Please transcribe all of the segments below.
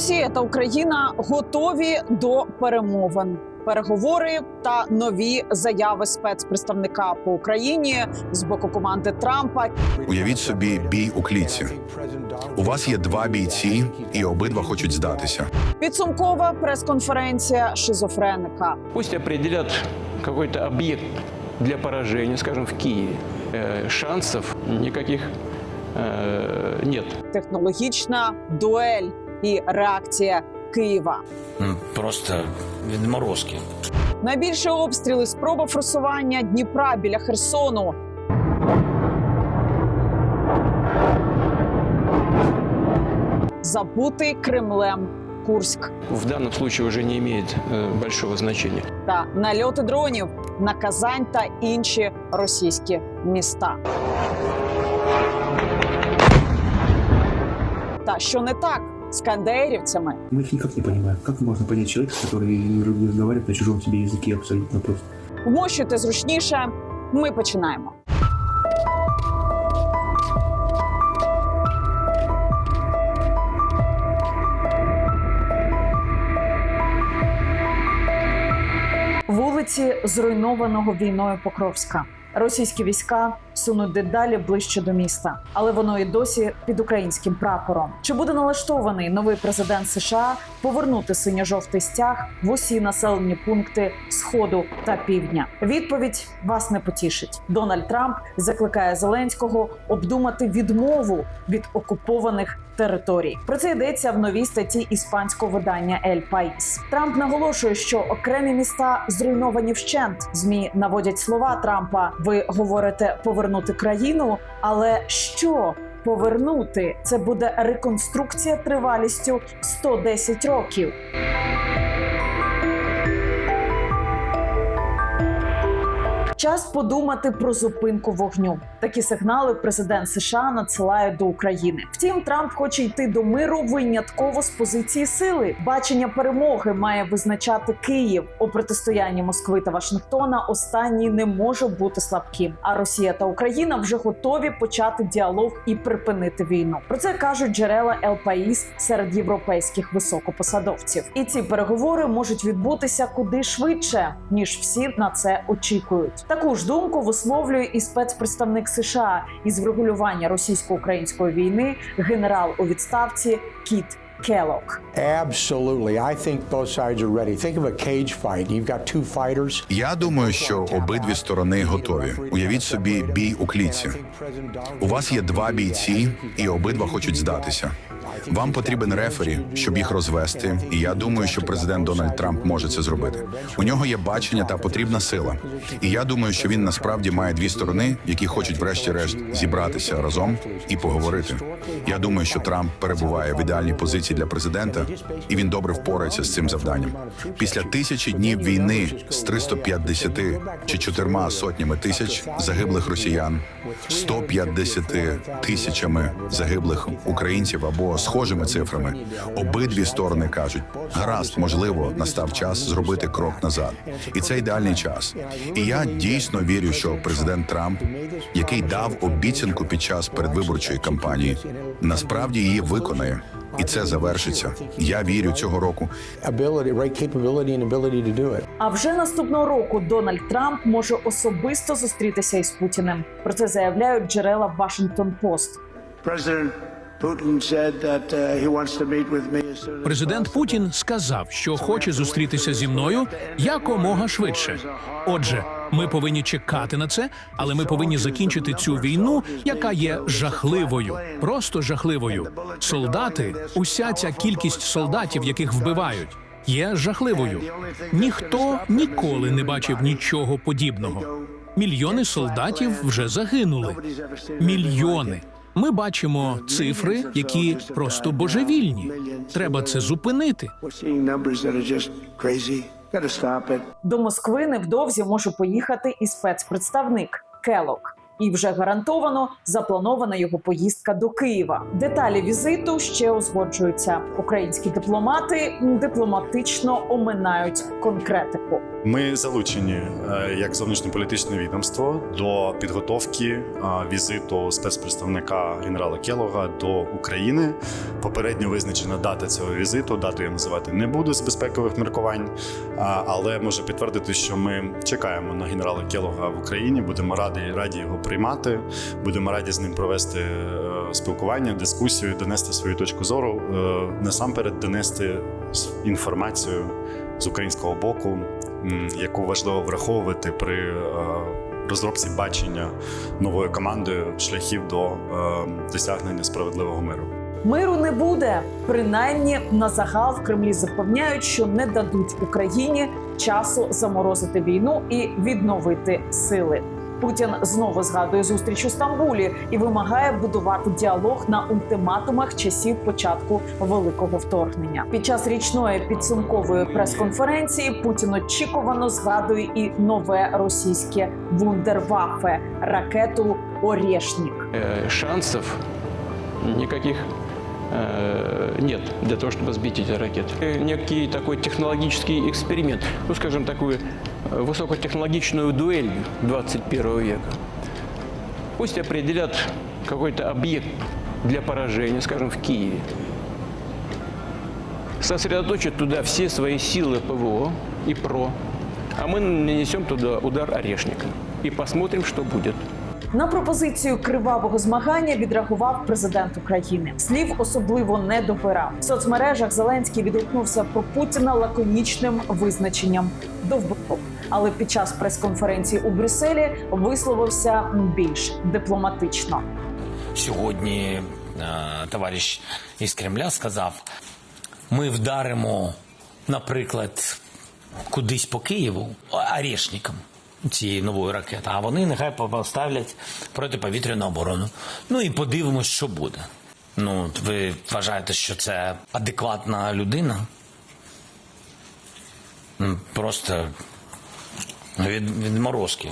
Росія та Україна готові до перемовин. Переговори та нові заяви спецпредставника по Україні з боку команди Трампа. Уявіть собі бій у клітці. У вас є два бійці, і обидва хочуть здатися. Підсумкова прес-конференція шизофреника. Пусть определят какой-то объект для поражения, скажем, в Киеве. Э, Шансов никаких э, нет. Технологічна дуель і реакція Києва. Просто відморозки. Найбільше обстріли спроба форсування Дніпра біля Херсону. Забутий Кремлем Курськ В данном случае уже не имеет э, большого значения. та нальоти дронів на Казань та інші російські міста. Та що не так з кандеїрівцями? Мы их никак не понимаем. Как можно понять человека, который разговаривает на чужом тебе языке абсолютно просто? Вмощуйте зручніше. Ми починаємо. Вулиці зруйнованого війною Покровська. Російські війська сунуть дедалі ближче до міста, але воно і досі під українським прапором. Чи буде налаштований новий президент США повернути синьо-жовтий стяг в усі населені пункти сходу та півдня? Відповідь вас не потішить. Дональд Трамп закликає Зеленського обдумати відмову від окупованих територій. Про це йдеться в новій статті іспанського видання Ель Паїс. Трамп наголошує, що окремі міста зруйновані вщент. Змі наводять слова Трампа. Ви говорите повернути країну, але що? Повернути це буде реконструкція тривалістю 110 років. Час подумати про зупинку вогню. Такі сигнали президент США надсилає до України. Втім, Трамп хоче йти до миру винятково з позиції сили. Бачення перемоги має визначати Київ у протистоянні Москви та Вашингтона. Останній не може бути слабким. А Росія та Україна вже готові почати діалог і припинити війну. Про це кажуть джерела País серед європейських високопосадовців. І ці переговори можуть відбутися куди швидше, ніж всі на це очікують. Таку ж думку висловлює і спецпредставник США із врегулювання російсько-української війни, генерал у відставці Кіт Келок. Absolutely. I think both sides are ready. Think of a cage fight. You've got two fighters. Я думаю, що обидві сторони готові. Уявіть собі бій у клітці. У вас є два бійці, і обидва хочуть здатися. Вам потрібен рефері, щоб їх розвести. І я думаю, що президент Дональд Трамп може це зробити. У нього є бачення та потрібна сила. І я думаю, що він насправді має дві сторони, які хочуть, врешті-решт, зібратися разом і поговорити. Я думаю, що Трамп перебуває в ідеальній позиції для президента, і він добре впорається з цим завданням. Після тисячі днів війни з 350 чи чотирма сотнями тисяч загиблих росіян, 150 тисячами загиблих українців або схожими цифрами. Обидві сторони кажуть: гаразд, можливо, настав час зробити крок назад, і це ідеальний час. І я дійсно вірю, що президент Трамп, який дав обіцянку під час передвиборчої кампанії, насправді її виконає, і це завершиться. Я вірю цього року. А вже наступного року Дональд Трамп може особисто зустрітися із Путіним. Про це заявляють джерела Washington Post. President Uh, Президент Путін сказав, що хоче зустрітися зі мною якомога швидше. Отже, ми повинні чекати на це, але ми повинні закінчити цю війну, яка є жахливою, просто жахливою. Солдати, уся ця кількість солдатів, яких вбивають, є жахливою. Ніхто ніколи не бачив нічого подібного. Мільйони солдатів вже загинули. Мільйони. Ми бачимо цифри, які просто божевільні. Треба це зупинити. До Москви невдовзі може поїхати і спецпредставник Келок. І вже гарантовано запланована його поїздка до Києва. Деталі візиту ще узгоджуються. Українські дипломати дипломатично оминають конкретику. Ми залучені е, як зовнішньополітичне відомство до підготовки е, візиту спецпредставника генерала Келога до України. Попередньо визначена дата цього візиту. Дату я називати не буду з безпекових міркувань, але можу підтвердити, що ми чекаємо на генерала Келога в Україні. Будемо раді раді його приймати. Будемо раді з ним провести е, спілкування, дискусію, донести свою точку зору. е, Насамперед донести інформацію з українського боку, яку важливо враховувати при е, розробці бачення новою командою шляхів до е, досягнення справедливого миру. Миру не буде. Принаймні на загал в Кремлі запевняють, що не дадуть Україні часу заморозити війну і відновити сили. Путін знову згадує зустріч у Стамбулі і вимагає будувати діалог на ультиматумах часів початку великого вторгнення. Під час річної підсумкової прес-конференції Путін очікувано згадує і нове російське вундервафе ракету Орєшнік. Э, шансов никаких э, нет для того, чтобы сбить эти ракеты. Э, Некий такой технологический эксперимент, ну, скажем, такую э, высокотехнологичную дуэль 21 века. Пусть определят какой-то объект для поражения, скажем, в Киеве. Сосредоточат туда все свои силы ПВО и ПРО, а мы нанесем туда удар орешника. И посмотрим, что будет. На пропозицію кривавого змагання відреагував президент України. Слів особливо не добирав. В соцмережах Зеленський відгукнувся про Путіна лаконічним визначенням довбиков. Але під час прес-конференції у Брюсселі висловився більш дипломатично. Сьогодні е, товариш із Кремля сказав: ми вдаримо, наприклад, кудись по Києву орешникам цієї нової ракети, а вони нехай поставлять протиповітряну оборону. Ну і подивимось, що буде. Ну, ви вважаєте, що це адекватна людина? Ну, Просто від, відморозки.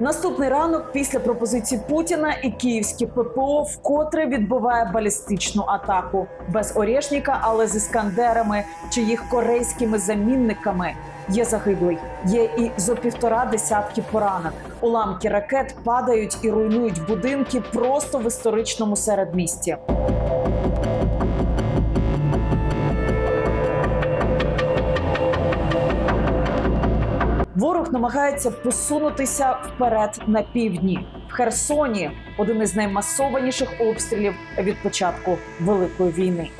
Наступний ранок після пропозиції Путіна і київське ППО вкотре відбиває балістичну атаку без Орєшніка, але з іскандерами чи їх корейськими замінниками. Є загиблий, є і зо півтора десятки поранених. Уламки ракет падають і руйнують будинки просто в історичному середмісті. Ворог намагається посунутися вперед на півдні. В Херсоні один із наймасованіших обстрілів від початку великої війни.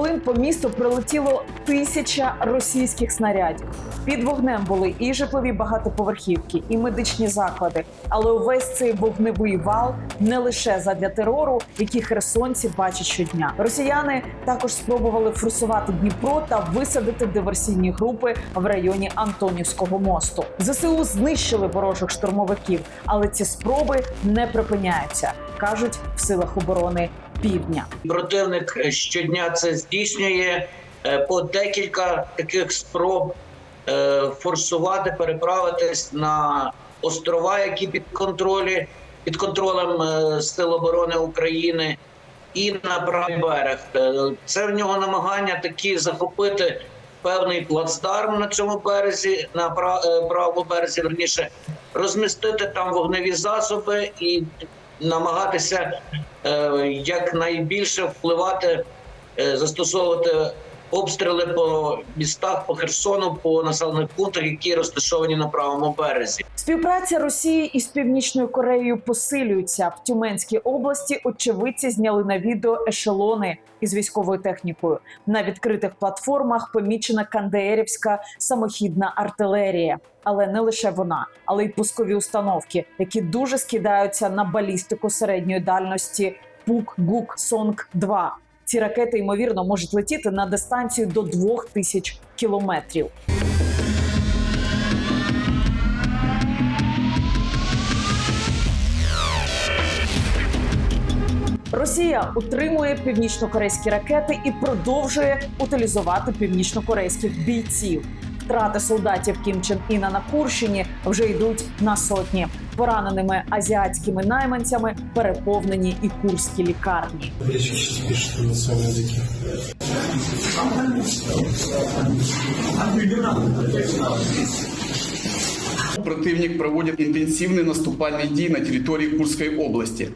Хвилин по місту прилетіло тисяча російських снарядів. Під вогнем були і житлові багатоповерхівки, і медичні заклади. Але увесь цей вогневий вал не лише задля терору, який херсонці бачать щодня. Росіяни також спробували форсувати Дніпро та висадити диверсійні групи в районі Антонівського мосту. ЗСУ знищили ворожих штурмовиків, але ці спроби не припиняються, кажуть в силах оборони півдня. Противник щодня це здійснює е, по декілька таких спроб е, форсувати, переправитись на острова, які під контролі під контролем е, Сил оборони України, і на правий берег. Е, Це в нього намагання такі захопити певний плацдарм на цьому березі, на пра- е, правому березі, верніше, розмістити там вогневі засоби і намагатися е, якнайбільше впливати, е, застосовувати обстріли по містах, по Херсону, по населених пунктах, які розташовані на правому березі. Співпраця Росії із Північною Кореєю посилюється в Тюменській області. Очевидці зняли на відео ешелони із військовою технікою. На відкритих платформах помічена кандеєрівська самохідна артилерія. Але не лише вона, але й пускові установки, які дуже скидаються на балістику середньої дальності пук гук сонг 2 Ці ракети ймовірно можуть летіти на дистанцію до 2000 кілометрів. Росія утримує північнокорейські ракети і продовжує утилізувати північнокорейських бійців. Втрати солдатів Кім Чен Іна на Курщині вже йдуть на сотні. Пораненими азіатськими найманцями переповнені і курські лікарні. Противник проводит интенсивные наступальные дії на території Курської області.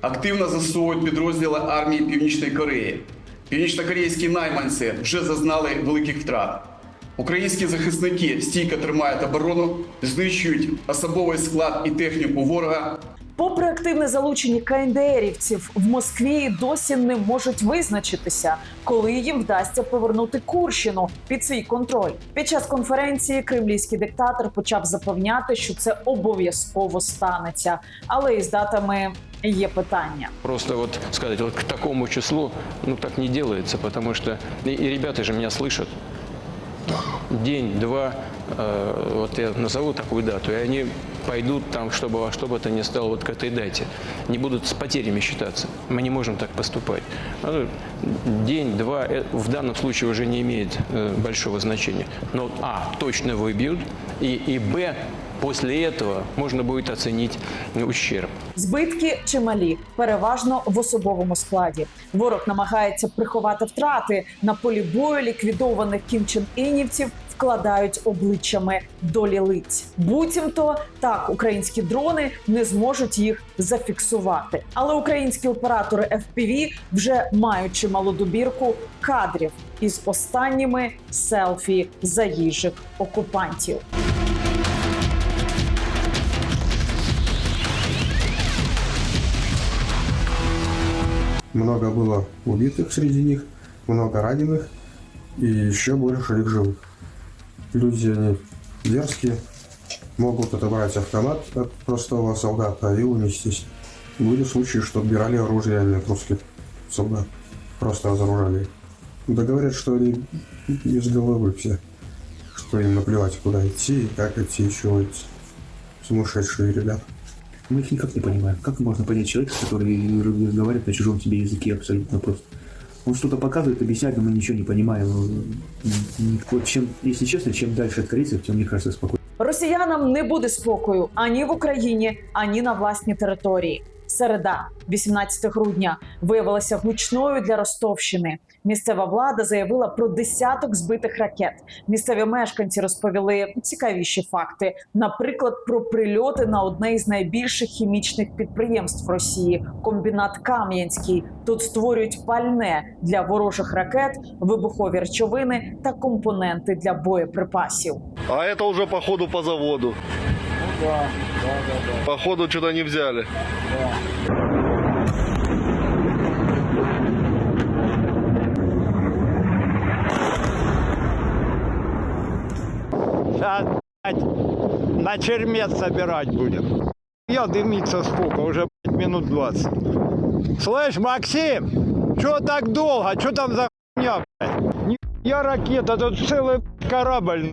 Активно засовують підрозділи армії Північної Кореї. Північнокорейські найманці вже зазнали великих втрат. Українські захисники стійко тримають оборону, знищують особовий склад і техніку ворога, Попри активне залучення КНДРівців, в Москві досі не можуть визначитися, коли їм вдасться повернути Курщину під свій контроль. Під час конференції кремлівський диктатор почав запевняти, що це обов'язково станеться, але із датами є питання. Просто вот сказать, вот к такому числу, ну так не делается, потому что и, и ребята же меня слышат День, два, э, вот я назову такую дату, и они пойдут там, чтобы во что бы то ни стало вот к этой дате. Не будут с потерями считаться. Мы не можем так поступать. Ну, День, два, э, в данном случае уже не имеет э, большого значения. Но, а, точно выбьют, и, и, б, после этого можно будет оценить э, ущерб. Збитки чималі, переважно в особовому складі. Ворог намагається приховати втрати на полі бою ліквідованих кімчен-інівців вкладають обличчями долі лиць. Буцімто так українські дрони не зможуть їх зафіксувати. Але українські оператори FPV вже мають чималу добірку кадрів із останніми селфі заїжджих окупантів. Много было убитых среди них, много раненых и еще больше их живых. Люди они дерзкие, могут отобрать автомат от простого солдата и унестись. Были случаи, что отбирали оружие от русских солдат, просто разоружали их. Да говорят, что они без головы все, что им наплевать, куда идти, и как идти, и чего идти. Сумасшедшие ребята. Мы их никак не понимаем. Как можно понять человека, который разговаривает на чужом тебе языке абсолютно просто? Он что-то показывает, объясняет, но мы ничего не понимаем. М, Вот чем, если честно, чем дальше от корейцев, тем, мне кажется, спокойнее. Росіянам не буде спокою ані в Україні, ані на власній території. Середа, 18 грудня, виявилася гучною для Ростовщини. Місцева влада заявила про десяток збитих ракет. Місцеві мешканці розповіли цікавіші факти, наприклад, про прильоти на одне із найбільших хімічних підприємств Росії комбінат Кам'янський. Тут створюють пальне для ворожих ракет, вибухові речовини та компоненти для боєприпасів. А это уже походу по заводу. Походу что-то не взяли. Сейчас, на чермет собирать будем. Я дымиться сколько? Уже блядь, минут 20. Слышь, Максим, что так долго? Что там за хуйня, блядь? Я ракета, тут целый корабль.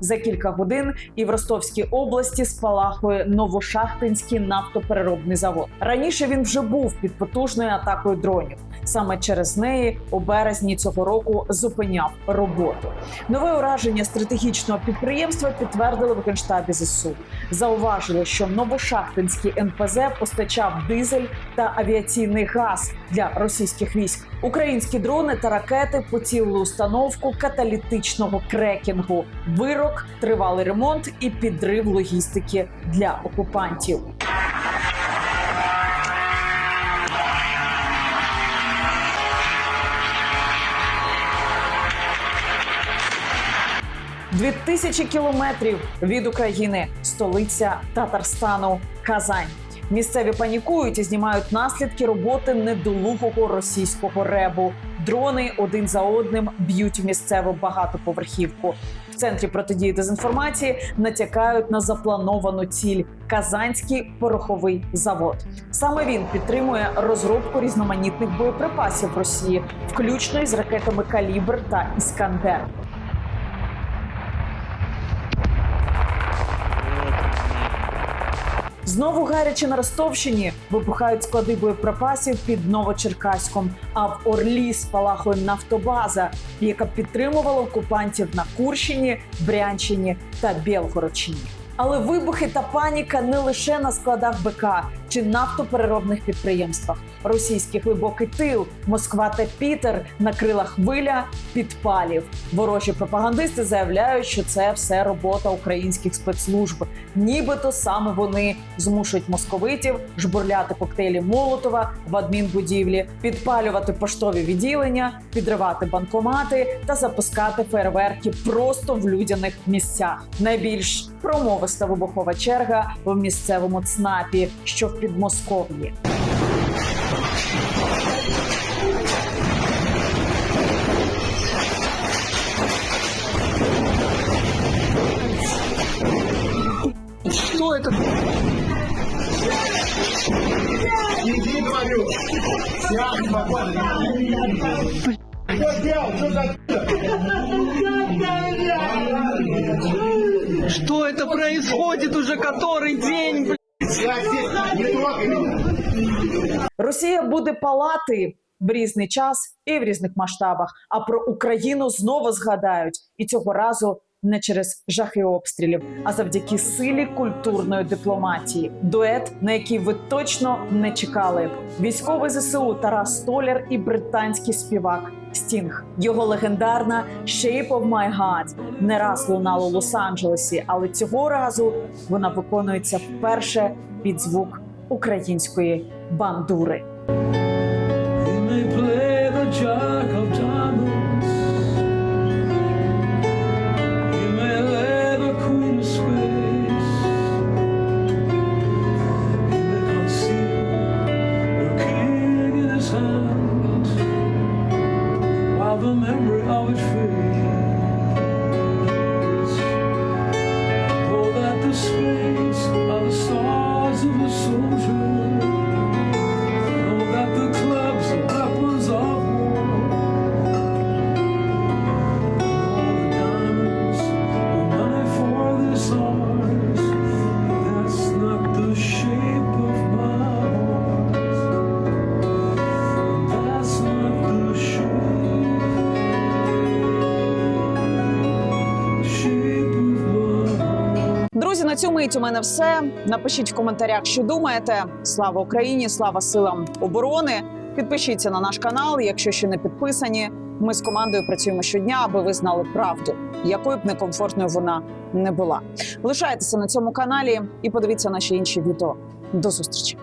За кілька годин і в Ростовській області спалахує Новошахтинський нафтопереробний завод. Раніше він вже був під потужною атакою дронів. Саме через неї у березні цього року зупиняв роботу. Нове ураження стратегічного підприємства підтвердили в генштабі ЗСУ. Зауважили, що Новошахтинський НПЗ постачав дизель та авіаційний газ для російських військ. Українські дрони та ракети поцілили установку каталітичного крекінгу. Вирок, тривалий ремонт і підрив логістики для окупантів. Дві тисячі кілометрів від України, столиця Татарстану, Казань. Місцеві панікують і знімають наслідки роботи недолугого російського ребу. Дрони один за одним б'ють місцеву багатоповерхівку. В центрі протидії дезінформації натякають на заплановану ціль Казанський пороховий завод. Саме він підтримує розробку різноманітних боєприпасів Росії, включно із ракетами Калібр та Іскандер. Знову гаряче на Ростовщині вибухають склади боєприпасів під Новочеркаськом. А в Орлі спалахує нафтобаза, яка підтримувала окупантів на Курщині, Брянщині та Білгородщині. Але вибухи та паніка не лише на складах БК чи нафтопереробних підприємствах. Російський глибокий тил, Москва та Пітер накрила хвиля підпалів. Ворожі пропагандисти заявляють, що це все робота українських спецслужб. Нібито саме вони змушують московитів жбурляти коктейлі Молотова в адмінбудівлі, підпалювати поштові відділення, підривати банкомати та запускати фейерверки просто в людяних місцях. Найбільш промовиста вибухова черга в місцевому ЦНАПі, що в Подмосковье. Что это? Иди, говорю. Я не могу. Что сделал? Что за... Что это происходит уже который день. Росія буде палати в різний час і в різних масштабах. А про Україну знову згадають, і цього разу не через жахи обстрілів, а завдяки силі культурної дипломатії. Дует, на який ви точно не чекали. Військовий ЗСУ Тарас Столяр і британський співак Стінг. Його легендарна «Shape of My Heart» не раз лунала у Лос-Анджелесі, але цього разу вона виконується вперше під звук української бандури. Мить у мене все. Напишіть в коментарях, що думаєте. Слава Україні! Слава силам оборони! Підпишіться на наш канал, якщо ще не підписані. Ми з командою працюємо щодня, аби ви знали правду, якою б некомфортною вона не була. Лишайтеся на цьому каналі і подивіться наші інші відео. До зустрічі!